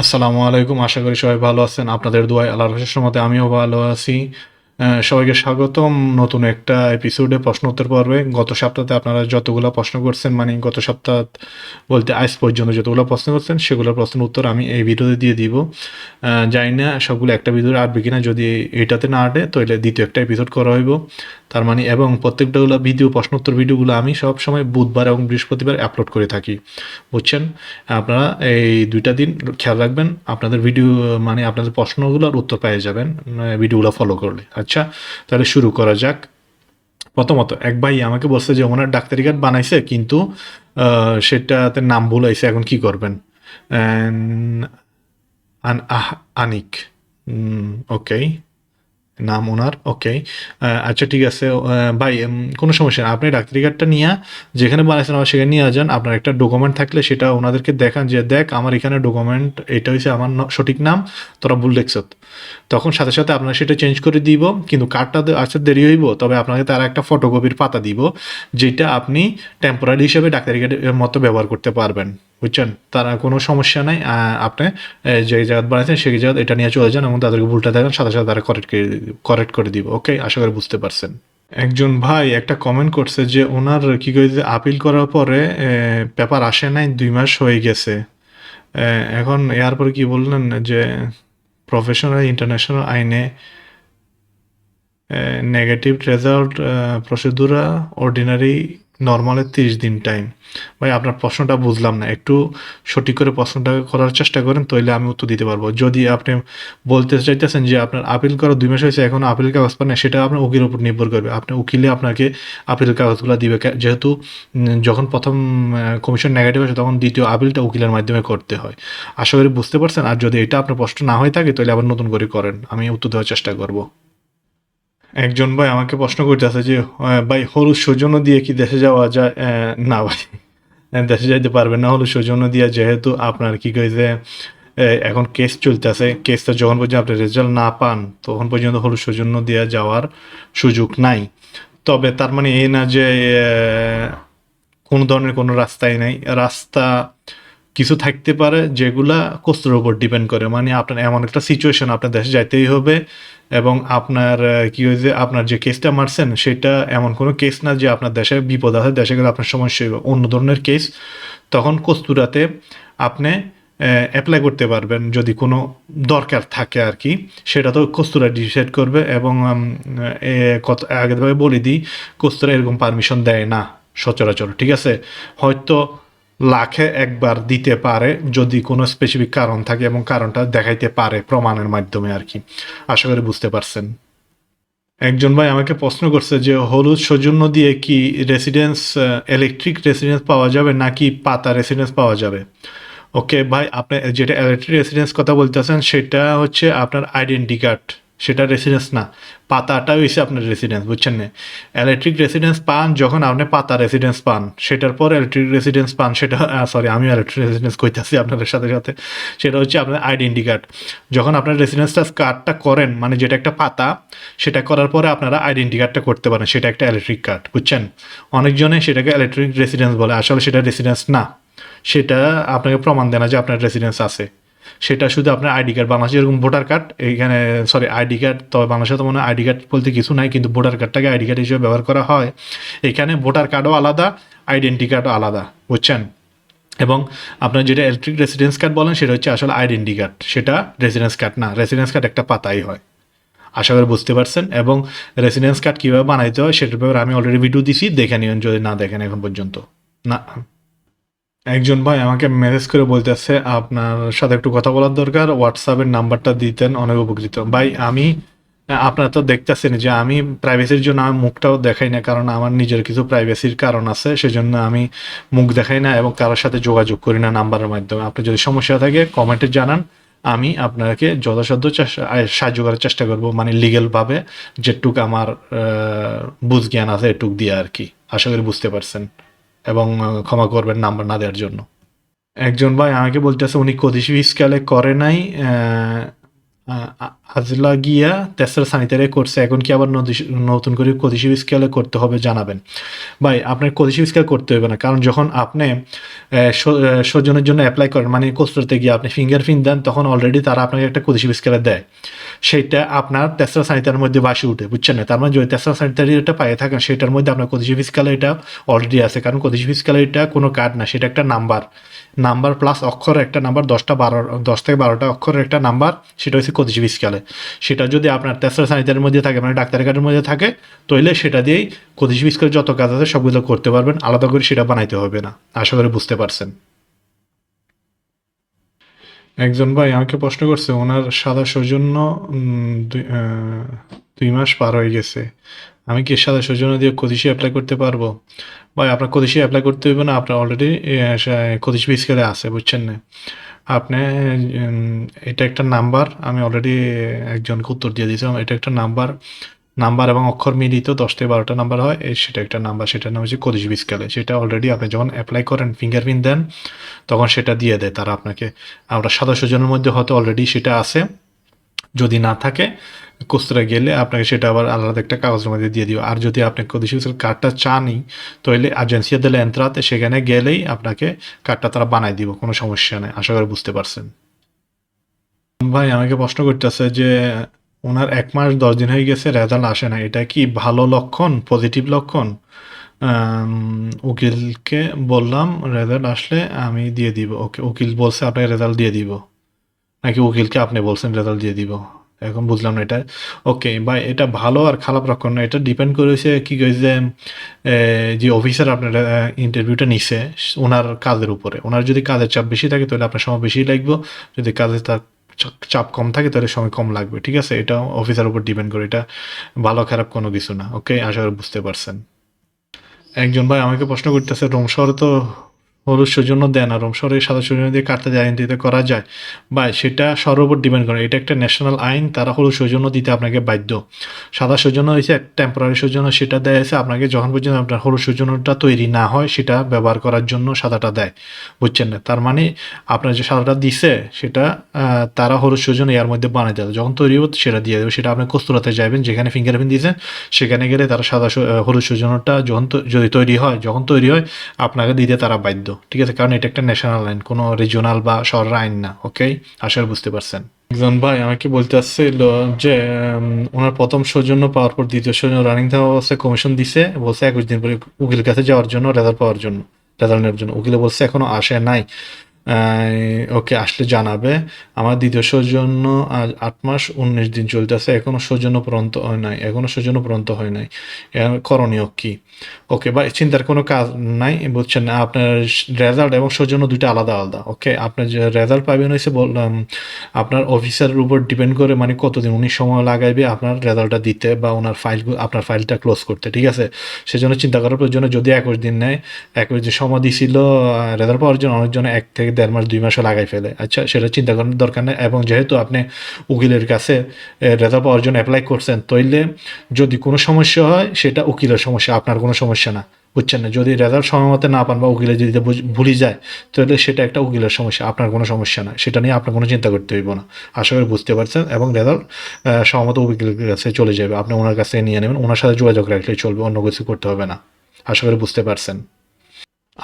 আসসালামু আলাইকুম, আশা করি সবাই ভালো আছেন। আপনাদের দোয়ায় আল্লাহর রহস্যের মতে আমিও ভালো আছি। সবাইকে স্বাগতম নতুন একটা এপিসোডে প্রশ্ন উত্তর পর্বে। গত সপ্তাহে আপনারা যতগুলো প্রশ্ন করছেন মানে গত সপ্তাহ বলতে আজ পর্যন্ত যতগুলো প্রশ্ন করছেন, সেগুলোর প্রশ্নের উত্তর আমি এই ভিডিওতে দিয়ে দিব। জানি না সবগুলো একটা ভিডিও আটবে কিনা, যদি এটাতে না আটে, তাহলে দ্বিতীয় একটা এপিসোড করা হইব। তার মানে এবং প্রত্যেকটাগুলো ভিডিও, প্রশ্ন উত্তর ভিডিওগুলো আমি সব সময় বুধবার এবং বৃহস্পতিবার আপলোড করে থাকি। বুঝছেন? আপনারা এই দুইটা দিন খেয়াল রাখবেন, আপনাদের ভিডিও মানে আপনাদের প্রশ্নগুলোর উত্তর পেয়ে যাবেন ভিডিওগুলো ফলো করলে। আচ্ছা তাহলে শুরু করা যাক। প্রথমত, এক ভাই আমাকে বলছে যে, ওনার ডাক্তারি কার্ড বানাইছে, কিন্তু সেটাতে নাম ভুল হয়েছে, এখন কি করবেন? আনিক। ওকে নাম ওনার ওকে আচ্ছা ঠিক আছে। ভাই কোনো সমস্যা না আপনি ডাক্তারি কার্ডটা নিয়ে যেখানে বানাইছেন আমার সেখানে নিয়ে যান আপনার একটা ডকুমেন্ট থাকলে সেটা ওনাদেরকে দেখান যে, দেখ, আমার এখানে ডকুমেন্ট এটা হচ্ছে আমার সঠিক নাম, তোরা ভুল দেখছত। তখন সাথে সাথে আপনার সেটা চেঞ্জ করে দিব, কিন্তু কার্ডটা আসতে দেরি হইব, তবে আপনাকে তারা একটা ফটোকপির পাতা দিব, যেটা আপনি টেম্পোরারি হিসেবে ডাক্তারি কার্ডের মতো ব্যবহার করতে পারবেন। বুঝছেন? তারা কোনো সমস্যা নাই আপনি যে জায়গা বানাইছেন সেই জায়গা এটা নিয়ে চলে যান এবং তাদেরকে ভুলটা দেখেন, সাথে সাথে তারা করেক্ট করে করেক্ট করে দিব ওকে আশা করি বুঝতে পারছেন। একজন ভাই একটা কমেন্ট করছে যে ওনার কি করেছে আপিল করার পরে পেপার আসে নাই, দুই মাস হয়ে গেছে। এখন এরপরে কি বললেন যে প্রফেশনাল ইন্টারন্যাশনাল আইনে নেগেটিভ রেজাল্ট প্রসিডিউরা অর্ডিনারি নর্মালে তিরিশ দিন টাইম ভাই আপনার প্রশ্নটা বুঝলাম না। একটু সঠিক করে প্রশ্নটা করার চেষ্টা করেন তাহলে আমি উত্তর দিতে পারব। যদি আপনি বলতে চাইতেছেন যে আপনার আপিল করা দুই মাস হয়েছে এখন আপিল কাগজ পান না, সেটা আপনার উকিলের উপর নির্ভর করবে। আপনি উকিলে আপনাকে আপিল কাগজগুলো দিবে। যেহেতু যখন প্রথম কমিশন নেগেটিভ আসে তখন দ্বিতীয় আপিলটা উকিলের মাধ্যমে করতে হয়। আশা করি বুঝতে পারছেন। আর যদি এটা আপনার প্রশ্ন না হয়ে থাকে তাহলে আবার নতুন করে করেন। আমি উত্তর দেওয়ার চেষ্টা করব। একজন ভাই আমাকে প্রশ্ন করতেছে যে ভাই, হলুদ সৌজন্য দিয়ে কি দেশে যাওয়া যায়? না ভাই দেশে যাইতে পারবেন না। হলুদ সৌজন্য দিয়ে যেহেতু আপনার কি কইছে এখন কেস চলতেছে। কেসটা যখন পর্যন্ত আপনি রেজাল্ট না পান, তখন পর্যন্ত হলুদ সৌজন্য দিয়ে যাওয়ার সুযোগ নাই। তবে তার মানে এই না যে কোনো ধরনের কোনো রাস্তাই নাই। রাস্তা কিছু থাকতে পারে যেগুলা কোস্তের উপর ডিপেন্ড করে। মানে আপনার এমন একটা সিচুয়েশন আপনার দেশে যাইতেই হবে। এবং আপনার কি হয়েছে আপনার যে কেসটা মারছেন, সেটা এমন কোনো কেস না যে আপনার দেশে বিপদ আছে, দেশে গেলে আপনার সমস্যা হবে অন্য ধরনের কেস তখন কস্তুরাতে আপনি অ্যাপ্লাই করতে পারবেন যদি কোনো দরকার থাকে আর কি। সেটা তো কস্তুরা ডিসাইড করবে এবং কত আগেভাবে বলে দিই, কস্তুরা এরকম পারমিশন দেয় না সচরাচর, ঠিক আছে? হয়তো লাখে একবার দিতে পারে যদি কোনো স্পেসিফিক কারণ থাকে এবং কারণটা দেখাইতে পারে প্রমাণের মাধ্যমে আর কি। আশা করি বুঝতে পারছেন। একজন ভাই আমাকে প্রশ্ন করছে যে, হলুদ সৌজন্য দিয়ে কি রেসিডেন্স ইলেকট্রিক রেসিডেন্স পাওয়া যাবে নাকি পাতা রেসিডেন্স পাওয়া যাবে? ওকে ভাই, আপনি যেটা ইলেকট্রিক রেসিডেন্স কথা বলতেছেন, সেটা হচ্ছে আপনার আইডেন্টি কার্ড সেটা রেসিডেন্স না। পাতাটা হচ্ছে আপনার রেসিডেন্স বুঝছেন না? ইলেকট্রিক রেসিডেন্স পান, যখন আপনি পাতা রেসিডেন্স পান, সেটার পর ইলেকট্রিক রেসিডেন্স পান, সেটা সরি আমি ইলেকট্রিক রেসিডেন্স কইতাছি আপনাদের সাথে সাথে। সেটা হচ্ছে আপনার আইডেন্টি কার্ড যখন আপনার রেসিডেন্সটা কার্ডটা করেন মানে যেটা একটা পাতা, সেটা করার পরে আপনারা আইডেন্টি কার্ডটা করতে পারেন, সেটা একটা ইলেকট্রিক কার্ড বুঝছেন? অনেকজনে সেটাকে ইলেকট্রিক রেসিডেন্স বলে, আসলে সেটা রেসিডেন্স না। সেটা আপনাকে প্রমাণ দেয় না যে আপনার রেসিডেন্স আছে। সেটা শুধু আপনার আইডি কার্ড, বাংলাদেশে যেরকম ভোটার কার্ড, এইখানে সরি আইডি কার্ড, তবে বাংলাদেশে তো মনে হয় আইডি কার্ড বলতে কিছু নাই, কিন্তু ভোটার কার্ডটাকে আইডি কার্ড হিসেবে ব্যবহার করা হয়। এখানে ভোটার কার্ডও আলাদা, আইডেন্টি কার্ডও আলাদা, বুঝছেন? এবং আপনার যেটা ইলেকট্রিক রেসিডেন্স কার্ড বলেন, সেটা হচ্ছে আসলে আইডেন্টি কার্ড, সেটা রেসিডেন্স কার্ড না রেসিডেন্স কার্ড একটা পাতাই হয়। আশা করি বুঝতে পারছেন? এবং রেসিডেন্স কার্ড কীভাবে বানাইতে হয়, সেটার ব্যাপারে আমি অলরেডি ভিডিও দিছি, দেখে নিন যদি না দেখেন এখন পর্যন্ত। না? একজন ভাই আমাকে মেসেজ করে বলতেছে, আপনার সাথে একটু কথা বলার দরকার হোয়াটসঅ্যাপের নাম্বারটা দিতেন, অনেক উপকৃত। ভাই, আমি, আপনারা তো দেখতেছেন যে আমি প্রাইভেসির জন্য আমার মুখটাও দেখাই না, কারণ আমার নিজের কিছু প্রাইভেসির কারণ আছে, সেজন্য আমি মুখ দেখাই না এবং কারোর সাথে যোগাযোগ করি না নাম্বারের মাধ্যমে। আপনি যদি সমস্যা থাকে কমেন্টে জানান। আমি আপনাকে যথাসাধ্য সাহায্য করার চেষ্টা করব মানে লিগেলভাবে যেটুক আমার বুঝ জ্ঞান আছে, এটুক দিয়ে আর কি। আশা করি বুঝতে পারছেন। এবং ক্ষমা করবেন নাম্বার না দেওয়ার জন্য। একজন ভাই আমাকে বলতেছে, উনি কদিসি স্কেলে করে নাই আজলা গিয়া তেসরা সানিতারে করছে, এখন কি আবার নতুন করে কদিসি স্কেলে করতে হবে জানাবেন। ভাই, আপনার কদিসি স্কেল করতে হবে না, কারণ যখন আপনি সৌজনের জন্য অ্যাপ্লাই করেন। মানে কস্তুরতে গিয়ে আপনি ফিঙ্গারপ্রিন্ট দেন, তখন অলরেডি তারা আপনাকে একটা কদিশি স্কেলে দেয়। সেইটা আপনার তেসরা সানিতার মধ্যে বাসি উঠে, বুঝছেন না? তার মানে যদি তেসরা স্যানিটারিটা পায়ে থাকেন, সেটার মধ্যে আপনার কদিশি স্কেলে এটা অলরেডি আছে। কারণ কদিশি স্কেলে এটা কোনো কার্ড না, সেটা একটা নাম্বার নাম্বার প্লাস অক্ষরের একটা নাম্বার, দশটা বারো, দশ থেকে বারোটা অক্ষরের একটা নাম্বার, সেটা হচ্ছে কদিশি স্কেলে সেটা যদি আপনার তেসরা সানিতারের মধ্যে থাকে মানে ডাক্তারের কার্ডের মধ্যে থাকে, তাহলে সেটা দিয়েই কদিশি স্কেলে যত কাজ আছে সবগুলো করতে পারবেন। আলাদা করে সেটা বানাইতে হবে না। আশা করি বুঝতে পারছেন। একজন ভাই আমাকে প্রশ্ন করছে, ওনার সাদা সৌজন্য দুই মাস পার হয়ে গেছে। আমি কি সাদা সৌজন্য দিয়ে কদিশি অ্যাপ্লাই করতে পারব? ভাই, আপনার কদিশি অ্যাপ্লাই করতে হইবে না, আপনার অলরেডি কদিশি স্কেলে আছে, বুঝছেন না? আপনি এটা একটা নাম্বার আমি অলরেডি একজনকে উত্তর দিয়ে দিয়েছিলাম, এটা একটা নাম্বার নাম্বার এবং অক্ষর মিলিত দশ থেকে বারোটা নাম্বার হয় সেটা একটা নাম্বার সেটার নাম হচ্ছে কদিশ স্কেলে সেটা অলরেডি আপনি যখন অ্যাপ্লাই করেন ফিঙ্গারপ্রিন্ট দেন, তখন সেটা দিয়ে দেয় তারা আপনাকে। আমরা সাদা জনের মধ্যে হয়তো অলরেডি সেটা আছে যদি না থাকে কোস্তরা গেলে আপনাকে সেটা আবার আলাদা একটা কাগজের মধ্যে দিয়ে দিও আর যদি আপনি কদিশিল কার্ডটা চানই, তাহলে এজেন্সিয়া দিলে এন্ত্রাতে সেখানে গেলেই আপনাকে কার্ডটা তারা বানাই দিব, কোনো সমস্যা নেই। আশা করি বুঝতে পারছেন। ভাই, আমাকে প্রশ্ন করতেছে যে, ওনার এক মাস দশ দিন হয়ে গেছে রেজাল্ট আসে না এটা কি ভালো লক্ষণ পজিটিভ লক্ষণ? উকিলকে বললাম রেজাল্ট আসলে আমি দিয়ে দিব। ওকে, উকিল বলছে, আপনাকে রেজাল্ট দিয়ে দিব। নাকি উকিলকে আপনি বলছেন রেজাল্ট দিয়ে দিব? এখন বুঝলাম না এটা। ওকে ভাই এটা ভালো আর খারাপ লক্ষণ না। এটা ডিপেন্ড করেছে কি এ, যে অফিসার আপনার ইন্টারভিউটা নিছে ওনার কাজের উপরে। ওনার যদি কাজের চাপ বেশি থাকে তাহলে আপনার সময় বেশি লাগবে। যদি কাজের তার চাপ কম থাকে তাহলে সময় কম লাগবে ঠিক আছে? এটা অফিসার উপর ডিপেন্ড করে। এটা ভালো খারাপ কোনো কিছু না ওকে আশা করি বুঝতে পারছেন। একজন ভাই আমাকে প্রশ্ন করতেছে রোম শহরে তো হলুদ সৌজন্য দেন আর রোম সাদা সৌজন্য দিয়ে কাটতে যায় দিতে করা যায়। বা সেটা উপর ডিপেন্ড করে এটা একটা ন্যাশনাল আইন, তারা হলুদ সৌজন্য দিতে আপনাকে বাধ্য। সাদা সৌজন্য হয়েছে টেম্পোরারি সৌজন্য, সেটা দেয় আছে আপনাকে যখন পর্যন্ত আপনার হলুদ সৌজন্যটা তৈরি না হয়, সেটা ব্যবহার করার জন্য সাদাটা দেয়। বুঝছেন না? তার মানে আপনার যে সাদাটা দিছে, সেটা তারা হলুদ সৌজন্য এর মধ্যে বানিয়ে দেবে। যখন তৈরি হবে, সেটা দিয়ে দেবে। সেটা আপনি কস্তুরাতে যাবেন, যেখানে ফিঙ্গারপ্রিন্ট দিয়েছেন, সেখানে গেলে তারা সাদা হলুদ সৌজন্যটা যখন যদি তৈরি হয়, যখন তৈরি হয়, আপনাকে দিতে তারা বাধ্য। ঠিক আছে, কারণ এটা একটা ন্যাশনাল আইন কোনো রিজিওনাল বা শহরের আইন না ওকে আশা বুঝতে পারছেন। একজন ভাই আমাকে বলতে আসছিল যে ওনার প্রথম সৌজন্য পাওয়ার পর দ্বিতীয় সৌজন্য রানিং অবস্থায় কমিশন দিছে, বলছে একুশ দিন পরে উকিলের কাছে যাওয়ার জন্য রেজাল্ট পাওয়ার জন্য রেজাল্ট নেওয়ার জন্য। উকিলে বলছে এখনও আসে নাই। ওকে আসলে জানাবে। আমার দ্বিতীয় সৌজন্য আজ আট মাস উনিশ দিন চলতেছে। এখনও সৌজন্য পর্যন্ত হয় নাই। এখনও সৌজন্য পর্যন্ত হয় নাই। করণীয় কি? ওকে, বা চিন্তার কোনো কাজ নাই, বুঝছেন না? আপনার রেজাল্ট এবং সৌজন্য দুইটা আলাদা আলাদা, ওকে? আপনার যে রেজাল্ট পাবেন হয়েছে বললাম, আপনার অফিসারের উপর ডিপেন্ড করে মানে কতদিন উনি সময় লাগাইবে আপনার রেজাল্টটা দিতে বা ওনার ফাইল আপনার ফাইলটা ক্লোজ করতে, ঠিক আছে? সেজন্য চিন্তা করার প্রয়োজন যদি একুশ দিন নেয়, একুশ দিন সময় দিছিল রেজাল্ট পাওয়ার জন্য অনেকজন এক থেকে দেড় মাস, দুই মাসও লাগাই ফেলে। আচ্ছা সেটা চিন্তা করার দরকার নেই। এবং যেহেতু আপনি উকিলের কাছে রেজাল্ট পাওয়ার জন্য অ্যাপ্লাই করছেন, তইলে যদি কোনো সমস্যা হয়, সেটা উকিলের সমস্যা, আপনার কোনো সমস্যা না। বুঝছেন না? যদি রেজাল্ট সময় মতো না পান বা উকিলে যদি ভুলে যায় তাহলে সেটা একটা উকিলের সমস্যা, আপনার কোনো সমস্যা না। সেটা নিয়ে আপনার কোনো চিন্তা করতে হইব না। আশা করি বুঝতে পারছেন। এবং রেজাল্ট সমত উকিলের কাছে চলে যাবে। আপনি ওনার কাছে নিয়ে নেবেন। ওনার সাথে যোগাযোগ রাখলে চলবে, অন্য কিছু করতে হবে না। আশা করি বুঝতে পারছেন।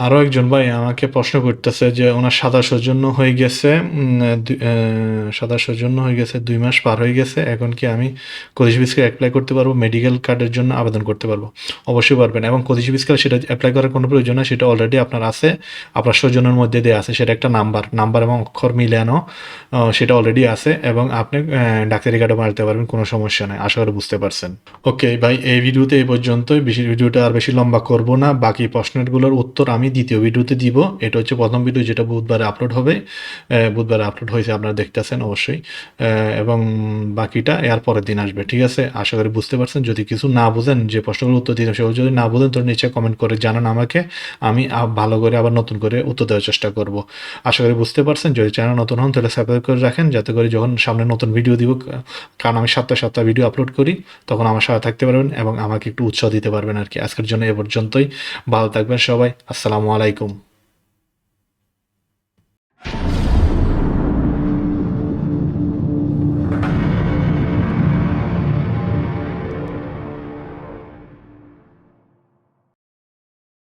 আরও একজন ভাই আমাকে প্রশ্ন করতেছে যে ওনার সাদা সৌজন্য হয়ে গেছে সাদা সৌজন্য হয়ে গেছে, দুই মাস পার হয়ে গেছে, এখন কি আমি কদিশ বিসকে অ্যাপ্লাই করতে পারব মেডিকেল কার্ডের জন্য আবেদন করতে পারব? অবশ্যই পারবেন এবং কদিশ বিসকে সেটা অ্যাপ্লাই করার কোনো প্রয়োজন না সেটা অলরেডি আপনার আছে, আপনার সৌজন্যের মধ্যে দিয়ে আছে, সেটা একটা নাম্বার নাম্বার এবং অক্ষর মিলানো সেটা অলরেডি আছে এবং আপনি ডাক্তারি কার্ডও মারতে পারবেন, কোনো সমস্যা নেই, আশা করি বুঝতে পারছেন। ওকে ভাই, এই ভিডিওতে এই পর্যন্তই, বেশি ভিডিওটা আর বেশি লম্বা করব না, বাকি প্রশ্নগুলোর উত্তর আমি দ্বিতীয় ভিডিওতে দিব। এটা হচ্ছে প্রথম ভিডিও যেটা বুধবারে আপলোড হবে। বুধবারে আপলোড হয়েছে, আপনারা দেখতেছেন অবশ্যই। এবং বাকিটা এর পরের দিন আসবে, ঠিক আছে? আশা করি বুঝতে পারছেন। যদি কিছু না বুঝেন, যে প্রশ্নগুলো উত্তর দিতে সেগুলো যদি না বুঝেন তো নিচে কমেন্ট করে জানান আমাকে। আমি ভালো করে আবার নতুন করে উত্তর দেওয়ার চেষ্টা করব। আশা করি বুঝতে পারছেন। যদি চ্যানেল নতুন হন, তাহলে সাবস্ক্রাইব করে রাখেন। যাতে করে যখন সামনে নতুন ভিডিও দিব কারণ আমি সপ্তাহে সপ্তাহে ভিডিও আপলোড করি, তখন আমার সাথে থাকতে পারবেন এবং আমাকে একটু উৎসাহ দিতে পারবেন আর কি। আজকের জন্য এ পর্যন্তই। ভালো থাকবেন সবাই। আসসালামু আলাইকুম।